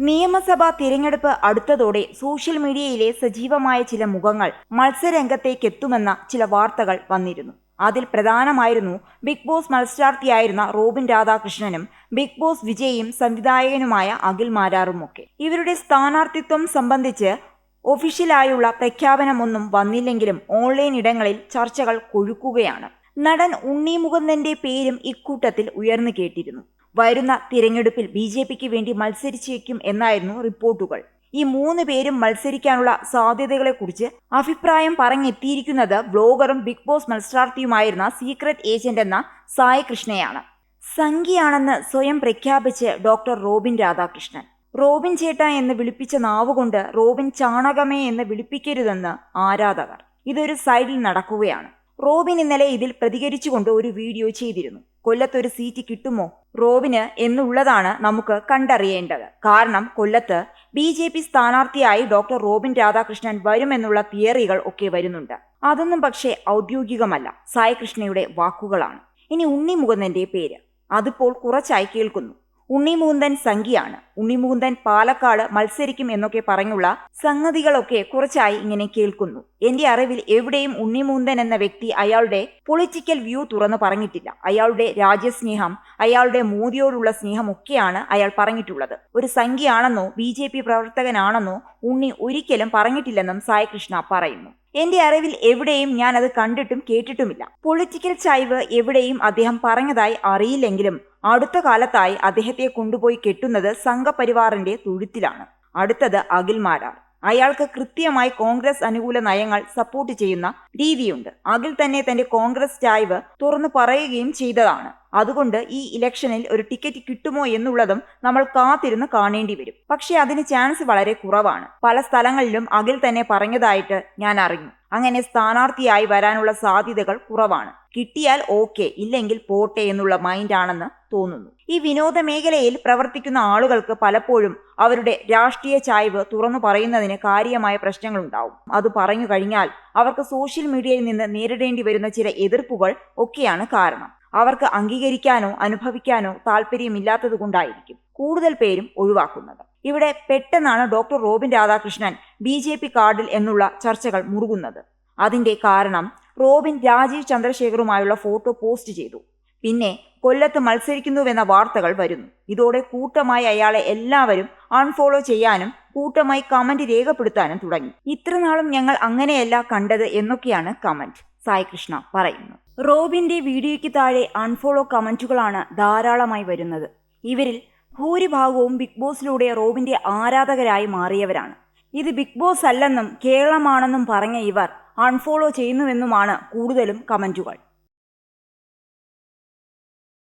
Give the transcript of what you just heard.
നിയമസഭാ തിരഞ്ഞെടുപ്പ് അടുത്തതോടെ സോഷ്യൽ മീഡിയയിലെ സജീവമായ ചില മുഖങ്ങൾ മത്സരരംഗത്തേക്കെത്തുമെന്ന ചില വാർത്തകൾ വന്നിരുന്നു. അതിൽ പ്രധാനമായിരുന്നു ബിഗ് ബോസ് മത്സരാർത്ഥിയായിരുന്ന റോബിൻ രാധാകൃഷ്ണനും ബിഗ് ബോസ് വിജയും സംവിധായകനുമായ അഖിൽ മാരാറുമൊക്കെ. ഇവരുടെ സ്ഥാനാർത്ഥിത്വം സംബന്ധിച്ച് ഒഫീഷ്യലായുള്ള പ്രഖ്യാപനമൊന്നും വന്നില്ലെങ്കിലും ഓൺലൈൻ ഇടങ്ങളിൽ ചർച്ചകൾ കൊഴുക്കുകയാണ്. നടൻ ഉണ്ണി മുകുന്ദന്റെ പേരും ഇക്കൂട്ടത്തിൽ ഉയർന്നു കേട്ടിരുന്നു. വരുന്ന തിരഞ്ഞെടുപ്പിൽ ബി ജെ പിക്ക് വേണ്ടി മത്സരിച്ചേക്കും എന്നായിരുന്നു റിപ്പോർട്ടുകൾ. ഈ മൂന്ന് പേരും മത്സരിക്കാനുള്ള സാധ്യതകളെക്കുറിച്ച് അഭിപ്രായം പറഞ്ഞെത്തിയിരിക്കുന്നത് വ്ലോഗറും ബിഗ് ബോസ് മത്സരാർത്ഥിയുമായിരുന്ന സീക്രട്ട് ഏജന്റ് എന്ന സായി കൃഷ്ണയാണ്. സംഖ്യയാണെന്ന് സ്വയം പ്രഖ്യാപിച്ച് ഡോക്ടർ റോബിൻ രാധാകൃഷ്ണൻ. റോബിൻ ചേട്ട എന്ന് വിളിപ്പിച്ച നാവുകൊണ്ട് റോബിൻ ചാണകമേ എന്ന് വിളിപ്പിക്കരുതെന്ന് ആരാധകർ. ഇതൊരു സൈഡിൽ നടക്കുകയാണ്. റോബിൻ ഇന്നലെ ഇതിൽ പ്രതികരിച്ചുകൊണ്ട് ഒരു വീഡിയോ ചെയ്തിരുന്നു. കൊല്ലത്തൊരു സീറ്റ് കിട്ടുമോ? റോബിന് എന്നുള്ളതാണ് നമുക്ക് കണ്ടറിയേണ്ടത്. കാരണം കൊല്ലത്ത് ബി ജെ പി സ്ഥാനാർത്ഥിയായി ഡോക്ടർ റോബിൻ രാധാകൃഷ്ണൻ വരുമെന്നുള്ള തിയറികൾ ഒക്കെ വരുന്നുണ്ട്. അതൊന്നും പക്ഷേ ഔദ്യോഗികമല്ല. സായി കൃഷ്ണയുടെ വാക്കുകളാണ്. ഇനി ഉണ്ണി മുകുന്ദന്റെ പേര്. അതിപ്പോൾ കുറച്ചായി കേൾക്കുന്നു. ഉണ്ണിമുകുന്ദൻ സംഖ്യയാണ് ഉണ്ണിമൂന്തൻ പാലക്കാട് മത്സരിക്കും എന്നൊക്കെ പറഞ്ഞുള്ള സംഗതികളൊക്കെ കുറച്ചായി ഇങ്ങനെ കേൾക്കുന്നു. എന്റെ അറിവിൽ എവിടെയും ഉണ്ണിമൂന്തൻ എന്ന വ്യക്തി അയാളുടെ പൊളിറ്റിക്കൽ വ്യൂ തുറന്നു പറഞ്ഞിട്ടില്ല. അയാളുടെ രാജ്യസ്നേഹം അയാളുടെ മോദിയോടുള്ള സ്നേഹമൊക്കെയാണ് അയാൾ പറഞ്ഞിട്ടുള്ളത്. ഒരു സംഖ്യയാണെന്നോ ബി ജെ പി പ്രവർത്തകനാണെന്നോ ഉണ്ണി ഒരിക്കലും പറഞ്ഞിട്ടില്ലെന്നും സായകൃഷ്ണ പറയുന്നു. എന്റെ അറിവിൽ എവിടെയും ഞാൻ അത് കണ്ടിട്ടും കേട്ടിട്ടുമില്ല. പൊളിറ്റിക്കൽ ചൈവ് എവിടെയും അദ്ദേഹം പറഞ്ഞതായി അറിയില്ലെങ്കിലും അടുത്ത കാലത്തായി അദ്ദേഹത്തെ കൊണ്ടുപോയി കെട്ടുന്നത് സംഘപരിവാറിന്റെ തൊഴുത്തിലാണ്. അടുത്തത് അഖിൽമാരാർ അയാൾക്ക് കൃത്യമായി കോൺഗ്രസ് അനുകൂല നയങ്ങൾ സപ്പോർട്ട് ചെയ്യുന്ന രീതിയുണ്ട്. അഖിൽ തന്നെ തന്റെ കോൺഗ്രസ് ചായ്വ് തുറന്നു പറയുകയും ചെയ്തതാണ്. അതുകൊണ്ട് ഈ ഇലക്ഷനിൽ ഒരു ടിക്കറ്റ് കിട്ടുമോ എന്നുള്ളതും നമ്മൾ കാത്തിരുന്ന് കാണേണ്ടി വരും. പക്ഷേ അതിന് ചാൻസ് വളരെ കുറവാണ്. പല സ്ഥലങ്ങളിലും അഖിൽ തന്നെ പറഞ്ഞതായിട്ട് ഞാൻ അറിഞ്ഞു. അങ്ങനെ സ്ഥാനാർത്ഥിയായി വരാനുള്ള സാധ്യതകൾ കുറവാണ്. കിട്ടിയാൽ ഓക്കെ ഇല്ലെങ്കിൽ പോട്ടെ എന്നുള്ള മൈൻഡാണെന്ന് തോന്നുന്നു. ഈ വിനോദ മേഖലയിൽ പ്രവർത്തിക്കുന്ന ആളുകൾക്ക് പലപ്പോഴും അവരുടെ രാഷ്ട്രീയ ചായ്വ് തുറന്നു പറയുന്നതിന് കാര്യമായ പ്രശ്നങ്ങളുണ്ടാവും അത് പറഞ്ഞു കഴിഞ്ഞാൽ അവർക്ക് സോഷ്യൽ മീഡിയയിൽ നിന്ന് നേരിടേണ്ടി വരുന്ന ചില എതിർപ്പുകൾ ഒക്കെയാണ് കാരണം. അവർക്ക് അംഗീകരിക്കാനോ അനുഭവിക്കാനോ താല്പര്യമില്ലാത്തതുകൊണ്ടായിരിക്കും കൂടുതൽ പേരും ഒഴിവാക്കുന്നത്. ഇവിടെ പെട്ടെന്നാണ് doctor Robin Radhakrishnan B J P കാർഡിൽ എന്നുള്ള ചർച്ചകൾ മുറുകുന്നത്. അതിന്റെ കാരണം റോബിൻ രാജീവ് ചന്ദ്രശേഖറുമായുള്ള ഫോട്ടോ പോസ്റ്റ് ചെയ്തു. പിന്നെ കൊല്ലത്ത് മത്സരിക്കുന്നുവെന്ന വാർത്തകൾ വരുന്നു. ഇതോടെ കൂട്ടമായി അയാളെ എല്ലാവരും അൺഫോളോ ചെയ്യാനും കൂട്ടമായി കമന്റ് രേഖപ്പെടുത്താനും തുടങ്ങി. ഇത്രനാളും ഞങ്ങൾ അങ്ങനെയല്ല കണ്ടത് എന്നൊക്കെയാണ് കമന്റ് സായികൃഷ്ണ പറയുന്നു. റോബിന്റെ വീഡിയോയ്ക്ക് താഴെ അൺഫോളോ കമന്റുകളാണ് ധാരാളമായി വരുന്നത്. ഇവരിൽ ഭൂരിഭാഗവും ബിഗ് ബോസിലൂടെ റോബിന്റെ ആരാധകരായി മാറിയവരാണ്. ഇത് ബിഗ് ബോസ് അല്ലെന്നും കേരളമാണെന്നും പറഞ്ഞ ഇവർ അൺഫോളോ ചെയ്യുന്നുവെന്നുമാണ് കൂടുതലും കമന്റുകൾ.